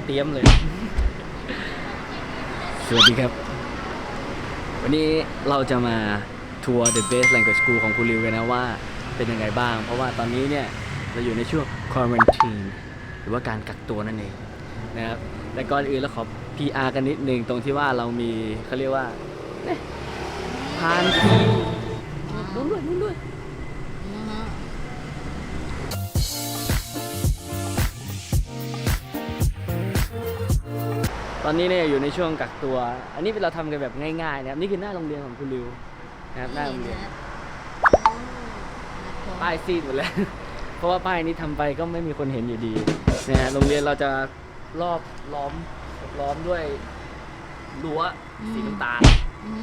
ไม่ค่อยเตรียมเลย สวัสดีครับ วันนี้เราจะมาทัวร์ The Best Language School ของคุณริวกันนะว่าเป็นยังไงบ้าง เพราะว่าตอนนี้เนี่ย เราอยู่ในช่วง quarantine หรือว่าการกักตัวนั่นเองนะครับแต่ก่อนอื่นเราขอ PR กันนิดนึงตรงที่ว่าเรามีเขาเรียกว่าเนี่ยพานทีนู้นด้วยนู้นด้วย ตอนนี้เนี่ยอยู่ในช่วงกักตัว อันนี้เราทำกันแบบง่ายๆนะครับนี่คือหน้าโรงเรียนของคุณริวนะครับหน้าโรงเรียนป้ายซีดหมดแล้วเพราะว่าป้ายนี้ทำไปก็ไม่มีคนเห็นอยู่ดีนะฮะโรงเรียนเราจะรอบล้อมล้อมด้วยรั้วสีน้ำตาลอือฮึ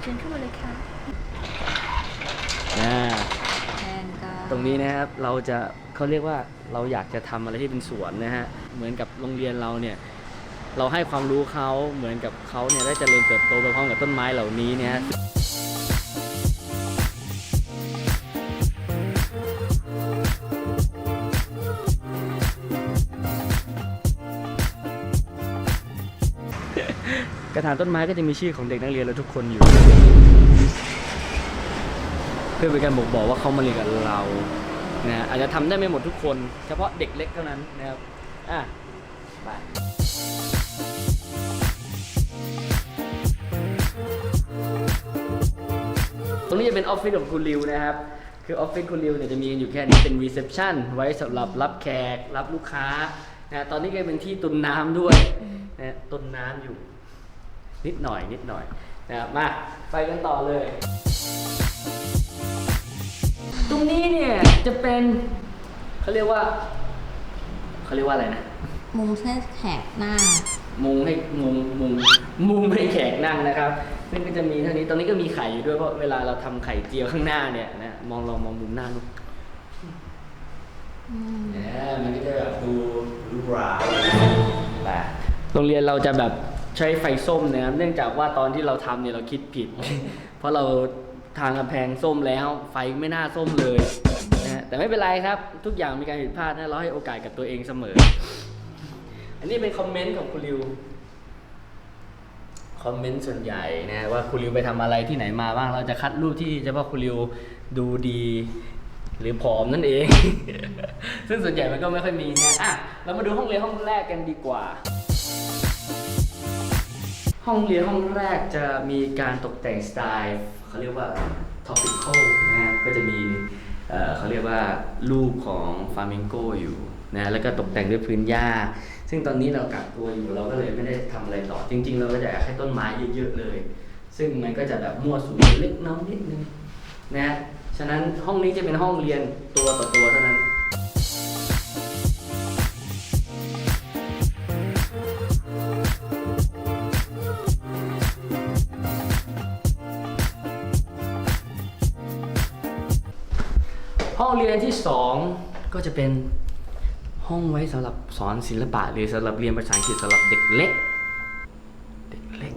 เชิญเข้ามาเลยค่ะนะแทนก็ตรงนี้นะครับเราจะเขาเรียกว่าเราอยากจะทำอะไรที่เป็นสวนนะฮะ เหมือนกับโรงเรียนเราเนี่ย เราให้ความรู้เขาเหมือนกับเขาเนี่ยได้เจริญเติบโตไปพร้อมกับต้นไม้เหล่านี้เนี่ยกระถางต้นไม้ก็จะมีชื่อของเด็กนักเรียนเราทุกคนอยู่ เพื่อเป็นการบอกบอกว่าเขามาเรียนกับเรานะอาจจะทำได้ไม่หมดทุกคน เฉพาะเด็กเล็กเท่านั้นนะครับ อะไปตรงนี้จะเป็นออฟฟิศของคุณริวนะครับ คือออฟฟิศคุณริวเนี่ยจะมีอยู่แค่นี้เป็นรีเซพชันไว้สำหรับรับแขกรับลูกค้านะตอนนี้ก็เป็นที่ตุนน้ำด้วยนะตุนน้ำอยู่ นิดหน่อยนิดหน่อยนะครับมาไปกันต่อเลย ตรงนี้เนี่ยจะเป็นเขาเรียกว่า เขาเรียกว่าอะไรนะ มุมแท่แขกหน้า มุงให้มุงมุงมุงให้แขกนั่งนะครับ ซึ่งก็จะมีเท่านี้ตรงนี้ก็มีไข่อยู่ด้วยเพราะเวลาเราทำไข่เจียวข้างหน้าเนี่ยนะมองลองมองมุมหน้าดูอืมเนี่ยมันก็จะแบบดูหรูหราแต่โรงเรียนเราจะแบบใช้ไฟส้มนะครับเนื่องจากว่าตอนที่เราทำเนี่ยเราคิดผิด เพราะเราทางกำแพงส้มแล้ว ไฟไม่น่าส้มเลยนะฮะ แต่ไม่เป็นไรครับ ทุกอย่างมีการผิดพลาดนะเราให้โอกาสกับตัวเองเสมอ อันนี้เป็นคอมเมนต์ของคุณริวคอมเมนต์ส่วนใหญ่นะว่าคุณริวไปทำอะไรที่ไหนมาบ้างเราจะคัดรูปที่เฉพาะคุณริวดูดี หรือผอมนั่นเอง ซึ่งส่วนใหญ่มันก็ไม่ค่อยมีนะอะเรามาดูห้องเรียนห้องแรกกันดีกว่า ห้องเรียนห้องแรกจะมีการตกแต่งสไตล์เขาเรียกว่า topical นะฮะก็จะมี เขาเรียกว่ารูปของฟามิงโกอยู่นะแล้วก็ตกแต่งด้วยพื้นหญ้า ซึ่งตอนนี้เรากักตัวอยู่เราก็เลยไม่ได้ทำอะไรต่อ จริง ๆ เราก็จะอยากให้ต้นไม้เยอะๆเลย ซึ่งมันก็จะแบบมั่วสุมเล็กน้อยนิดนึงนะฉะนั้นห้องนี้จะเป็นห้องเรียนตัวต่อตัวเท่านั้น สองก็จะเป็นห้องไว้สำหรับสอนศิลปะหรือสำหรับเรียนภาษาอังกฤษสำหรับเด็กเล็ก เด็กเล็ก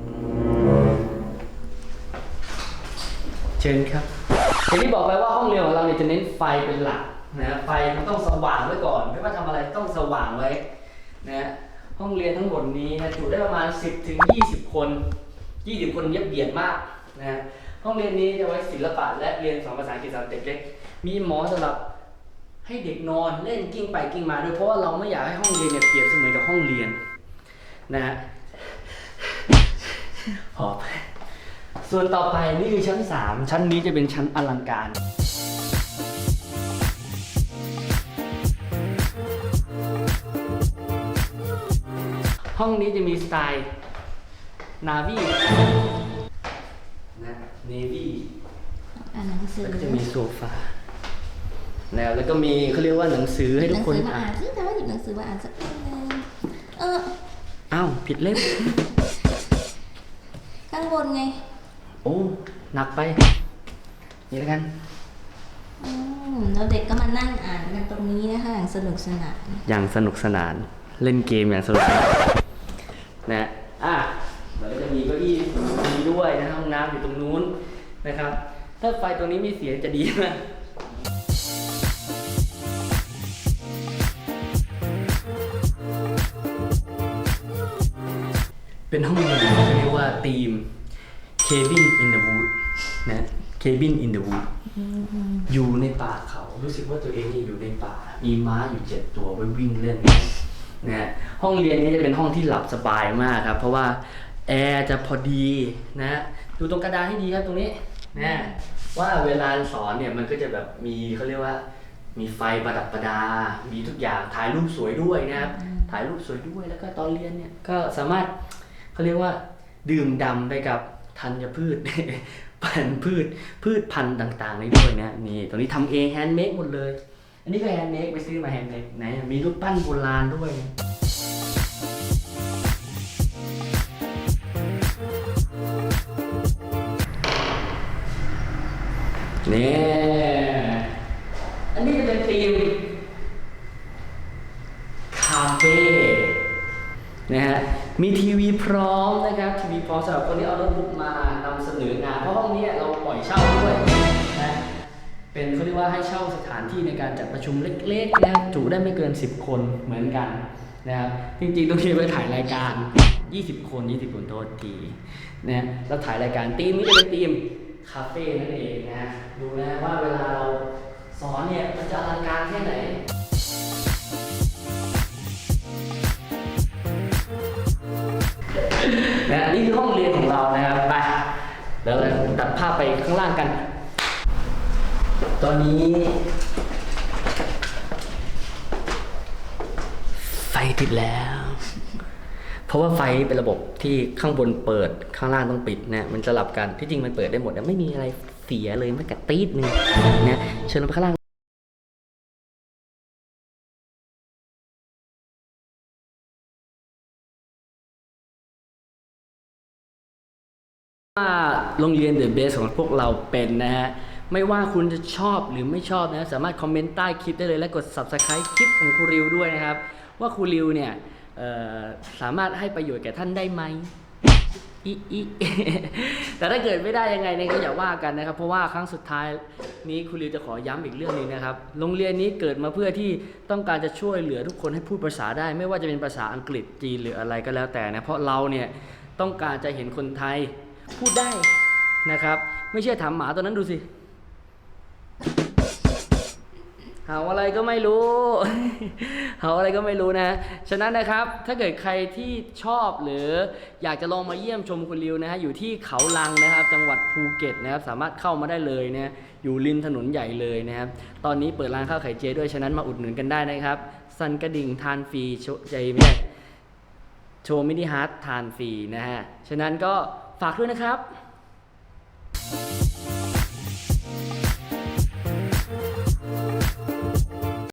เชิญครับอย่างที่บอกไปว่าห้องเรียนของเราเนี่ยจะเน้นไฟเป็นหลักนะไฟมันต้องสว่างไว้ก่อน ไม่ว่าทำอะไรต้องสว่างไว้นะห้องเรียนทั้งหมดนี้นะจุได้ประมาณ 10ถึง20 คน 20 คนเยียบเบียดมากนะห้องเรียนนี้จะไว้ศิลปะและเรียนสอนภาษาอังกฤษสำหรับเด็กเล็กมีหมอสำหรับ ให้เด็กนอนเล่นกิ้งไปกิ้งมาด้วยเพราะว่าเราไม่อยากให้ห้องเรียนเนี่ยเปรียบเสมือนกับห้องเรียนนะฮะพอไปส่วนต่อไปนี่คือชั้น 3 ชั้นนี้จะเป็นชั้นอลังการห้องนี้จะมีสไตล์นาวีนะเนวีอ่านหนังสือแล้วก็จะมีโซฟา แล้วแล้วก็มีเขาเรียกว่าหนังสือให้หทุนักงคนสือมาอ่าอ่านนซึ่งแต่ว่าหยิบหนังสือมาอ่านสักเล่มหนึงเอออ้าวผิดเล่มข้างบนไง โอ้หนักไป นี่แล้วกันอืมแล้วเด็กก็มานั่งอ่านกันตรงนี้นะคะอย่างสนุกสนาน อย่างสนุกสนาน เล่นเกมอย่างสนุกสนานนะอะแล้วก็จะมีเก้าอี้มีด้วยนะห้องน้ำอยู่ตรงนู้นนะครับ ถ้าไฟตรงนี้มีเสียงจะดีมาก เป็นห้องเรียนเขาเรียกว่าธีม cabin in the wood นะ cabin in the wood อยู่ในป่าเขา รู้สึกว่าตัวเองนี่อยู่ในป่า มีม้าอยู่เจ็ดตัวไว้วิ่งเล่นนะฮะห้องเรียนนี้จะเป็นห้องที่หลับสบายมากครับ เพราะว่าแอร์จะพอดีนะฮะดูตรงกระดานให้ดีครับตรงนี้นะว่าเวลาสอนเนี่ยมันก็จะแบบมีเขาเรียกว่า มีไฟประดับประดา มีทุกอย่างถ่ายรูปสวยด้วยนะครับถ่ายรูปสวยด้วยแล้วก็ตอนเรียนเนี่ยก็สามารถ เขาเรียกว่าดื่มดำไปกับธัญพืช พันธุ์พืชพืชพันธุ์ต่างๆในด้วยนะนี่ตรงนี้ทำเองแฮนด์เมดหมดเลย อันนี้ก็แฮนด์เมดไปซื้อมาแฮนด์เมดไหนมีรูปปั้นโบราณด้วยนะนี่อันะครับทีวีพอสำหรับคนที่เอาโน้ตบุ๊กมานำเสนองาน เพราะห้องนี้เราปล่อยเช่าด้วยนะเป็นเขาเรียกว่าให้เช่าสถานที่ในการจัดประชุมเล็กๆนะจุได้ไม่เกิน 10 คนเหมือนกันนะครับจริงๆตรงนี้ไว้ถ่ายรายการ 20 คน 20 คนโทษทีนะแล้วถ่ายรายการทีมนี้จะเป็นทีมคาเฟ่นั่นเองนะฮะดูนะว่าเวลาเราสอนเนี่ยมันจะอลังการแค่ไหน นะนี่คือห้องเรียนของเรานะครับ ไปเดี๋ยวเราตัดภาพไปข้างล่างกัน ตอนนี้ ไฟติดแล้ว เพราะว่าไฟเป็นระบบที่ข้างบนเปิดข้างล่างต้องปิดนะมันสลับกันที่จริงมันเปิดได้หมดนะไม่มีอะไรเสียเลยแม้แต่ตีดหนึงนะเชิญลงไปข้างล่าง ว่าโรงเรียนเดอะเบสของพวกเราเป็นนะฮะ ไม่ว่าคุณจะชอบหรือไม่ชอบนะ สามารถคอมเมนต์ใต้คลิปได้เลยและกด subscribe คลิปของครูริวด้วยนะครับ ว่าครูริวเนี่ยเอ่อสามารถให้ประโยชน์แก่ท่านได้ไหมอิอิ แต่ถ้าเกิดไม่ได้ยังไงเนี่ยก็อย่าว่ากันนะครับ เพราะว่าครั้งสุดท้ายนี้ครูริวจะขอย้ำอีกเรื่องหนึงนะครับ โรงเรียนนี้เกิดมาเพื่อที่ต้องการจะช่วยเหลือทุกคนให้พูดภาษาได้ ไม่ว่าจะเป็นภาษาอังกฤษจีนหรืออะไรก็แล้วแต่นะเพราะเราเนี่ยต้องการจะเห็นคนไทย พูดได้นะครับ ไม่เชื่อถามหมาตัวนั้นดูสิเห่าอะไรก็ไม่รู้ เห่าอะไรก็ไม่รู้นะ ฉะนั้นนะครับ ถ้าเกิดใครที่ชอบหรืออยากจะลองมาเยี่ยมชมคุณริวนะฮะ อยู่ที่เขาลังนะครับ จังหวัดภูเก็ตนะครับ สามารถเข้ามาได้เลยนะ อยู่ริมถนนใหญ่เลยนะครับ ตอนนี้เปิดร้านข้าวไข่เจด้วย ฉะนั้นมาอุดหนุนกันได้นะครับ สันกระดิ่งทานฟรีโชใจไม่ได้ โชว์มินิฮาร์ดทานฟรีนะฮะ ฉะนั้นก็ฝากด้วยนะครับ